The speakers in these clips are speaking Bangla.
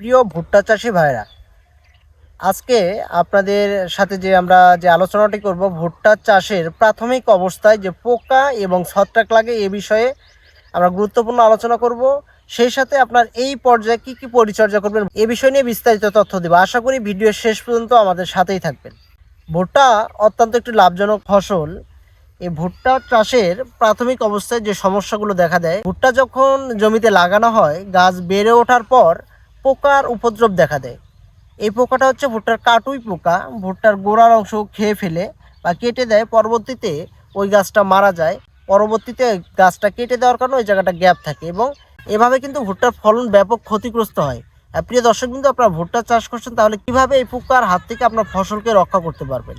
প্রিয় ভুট্টা চাষি ভাইরা আজকে আপনাদের সাথে যে আমরা যে আলোচনাটি করব ভুট্টা চাষের প্রাথমিক অবস্থায় যে পোকা এবং ছত্রাক লাগে এ বিষয়ে আমরা গুরুত্বপূর্ণ আলোচনা করব। সেই সাথে আপনার এই পর্যায়ে কি কি পরিচর্যা করবেন এ বিষয় নিয়ে বিস্তারিত তথ্য দেব। আশা করি ভিডিও শেষ পর্যন্ত আমাদের সাথেই থাকবেন। ভুট্টা অত্যন্ত একটি লাভজনক ফসল। এই ভুট্টা চাষের প্রাথমিক অবস্থায় যে সমস্যাগুলো দেখা দেয়, ভুট্টা যখন জমিতে লাগানো হয়, গাছ বেড়ে ওঠার পর পোকার উপদ্রব দেখা দেয়। এই পোকাটা হচ্ছে ভুট্টার কাটুই পোকা। ভুট্টার গোড়ার অংশ খেয়ে ফেলে বা কেটে দেয়। পরবর্তীতে ওই গাছটা মারা যায়। পরবর্তীতে গাছটা কেটে দেওয়ার কারণে ওই জায়গাটা গ্যাপ থাকে এবং এভাবে কিন্তু ভুট্টার ফলন ব্যাপক ক্ষতিগ্রস্ত হয়। প্রিয় দর্শক কিন্তু আপনারা ভুট্টা চাষ করছেন তাহলে কীভাবে এই পোকার হাত থেকে আপনার ফসলকে রক্ষা করতে পারবেন?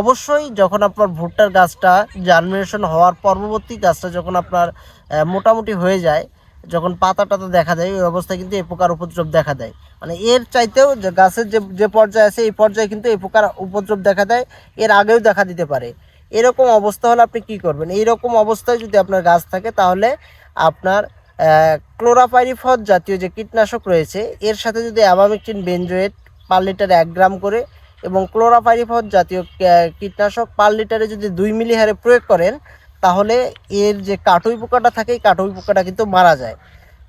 অবশ্যই যখন আপনার ভুট্টার গাছটা জার্মিনেশন হওয়ার পরবর্তী গাছটা যখন আপনার মোটামুটি হয়ে যায় যখন পাতা টাতা দেখা দেয়, ওই অবস্থায় কিন্তু এই পোকার উপদ্রব দেখা দেয়। মানে এর চাইতেও যে গাছের যে যে পর্যায়ে আছে, এই পর্যায়ে কিন্তু এই পোকার উপদ্রব দেখা দেয়, এর আগেও দেখা দিতে পারে। এরকম অবস্থা হলে আপনি কি করবেন? এইরকম অবস্থায় যদি আপনার গাছ থাকে, তাহলে আপনার ক্লোরাপাইরিফস জাতীয় যে কীটনাশক রয়েছে, এর সাথে যদি অ্যাবামিকটিন বেনজোয়েট পার লিটারে এক গ্রাম করে এবং ক্লোরাপাইরিফস জাতীয় কীটনাশক পার লিটারে যদি দুই মিলি হারে প্রয়োগ করেন তাহলে এর যে কাটুই পোকাটা থাকে, এই কাটুই পোকাটা কিন্তু মারা যায়।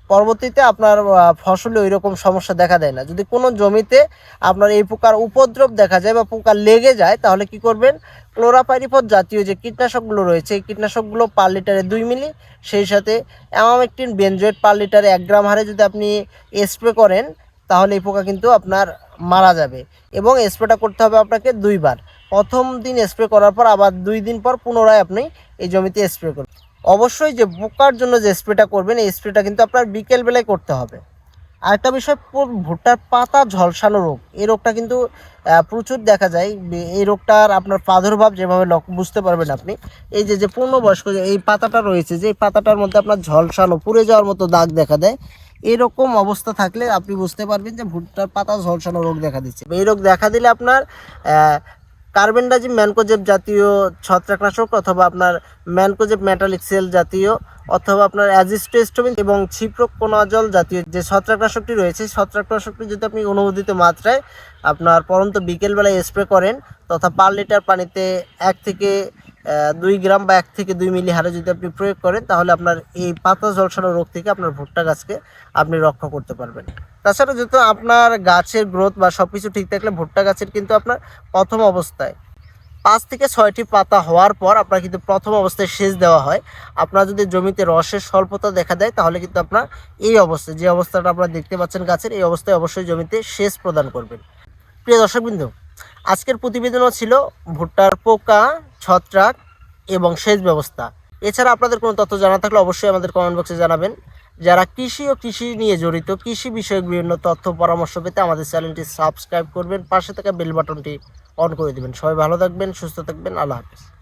পরবর্তীতে আপনার ফসলে ওই রকম সমস্যা দেখা দেয় না। যদি কোনো জমিতে আপনার এই পোকার উপদ্রব দেখা যায় বা পোকা লেগে যায়, তাহলে কি করবেন? ক্লোরাপাইরিফস জাতীয় যে কীটনাশকগুলো রয়েছে, এই কীটনাশকগুলো পার লিটারে দুই মিলি। সেই সাথে অ্যামামেকটিন বেনজোয়েট পার লিটারে এক গ্রাম হারে যদি আপনি স্প্রে করেন, তাহলে এই পোকা কিন্তু আপনার মারা যাবে। এবং স্প্রেটা করতে হবে আপনাকে দুইবার। প্রথম দিন স্প্রে করার পর আবার দুই দিন পর পুনরায় আপনি এই জমিতে স্প্রে করবেন। অবশ্যই যে পোকার জন্য যে স্প্রেটা করবেন, এই স্প্রেটা কিন্তু আপনার বিকেলবেলায় করতে হবে। আরেকটা বিষয় ভুট্টার পাতা ঝলসানো রোগ, এই রোগটা কিন্তু প্রচুর দেখা যায়। এই রোগটার আপনার প্রাদুর্ভাব যেভাবে বুঝতে পারবেন আপনি। এই যে যে পূর্ণবয়স্ক এই পাতাটা রয়েছে, যে পাতাটার মধ্যে আপনার ঝলসানো, পুড়ে যাওয়ার মতো দাগ দেখা দেয়। এরকম অবস্থা থাকলে আপনি বুঝতে পারবেন যে ভুট্টার পাতা ঝলসানো রোগ দেখা দিচ্ছে। এই রোগ দেখা দিলে আপনার কার্বেন্ডাজিম ম্যানকোজেব জাতীয় ছত্রাকনাশক অথবা আপনার ম্যানকোজেব মেটালিক সেল জাতীয় অথবা আপনার অ্যাজিস্টোস্টোমিন এবং ছিপ্রোকোনাজল জাতীয় যে ছত্রাকনাশকটি রয়েছে, ছত্রাকনাশকটি যদি আপনি অনুমোদিত মাত্রায় আপনার পরন্ত বিকেলবেলায় স্প্রে করেন তথা পার লিটার পানিতে এক থেকে দুই গ্রাম বা এক থেকে দুই মিলি হারে যদি আপনি প্রয়োগ করেন, তাহলে আপনার এই পাতা ঝলসানো রোগ থেকে আপনার ভুট্টা গাছকে আপনি রক্ষা করতে পারবেন। তাছাড়া যেহেতু আপনার গাছের গ্রোথ বা সব কিছু ঠিক থাকলে ভুট্টা গাছের কিন্তু আপনার প্রথম অবস্থায় পাঁচ থেকে ছয়টি পাতা হওয়ার পর আপনার কিন্তু প্রথম অবস্থায় সেচ দেওয়া হয়। আপনার যদি জমিতে রসের স্বল্পতা দেখা দেয়, তাহলে কিন্তু আপনার এই অবস্থায়, যে অবস্থাটা আপনারা দেখতে পাচ্ছেন গাছের, এই অবস্থায় অবশ্যই জমিতে সেচ প্রদান করবেন। প্রিয় দর্শকবৃন্দ, আজকের প্রতিবেদনও ছিল ভুট্টার পোকা ছত্রাক এবং সেচ ব্যবস্থা। এছাড়া আপনাদের কোনো তথ্য জানা থাকলে অবশ্যই আমাদের কমেন্ট বক্সে জানাবেন। যারা কৃষি ও কৃষি নিয়ে জড়িত, কৃষি বিষয়ক বিভিন্ন তথ্য পরামর্শ পেতে আমাদের চ্যানেলটি সাবস্ক্রাইব করবেন, পাশে থাকা বেল বাটনটি অন করে দেবেন। সবাই ভালো থাকবেন, সুস্থ থাকবেন, আল্লাহ হাফিজ।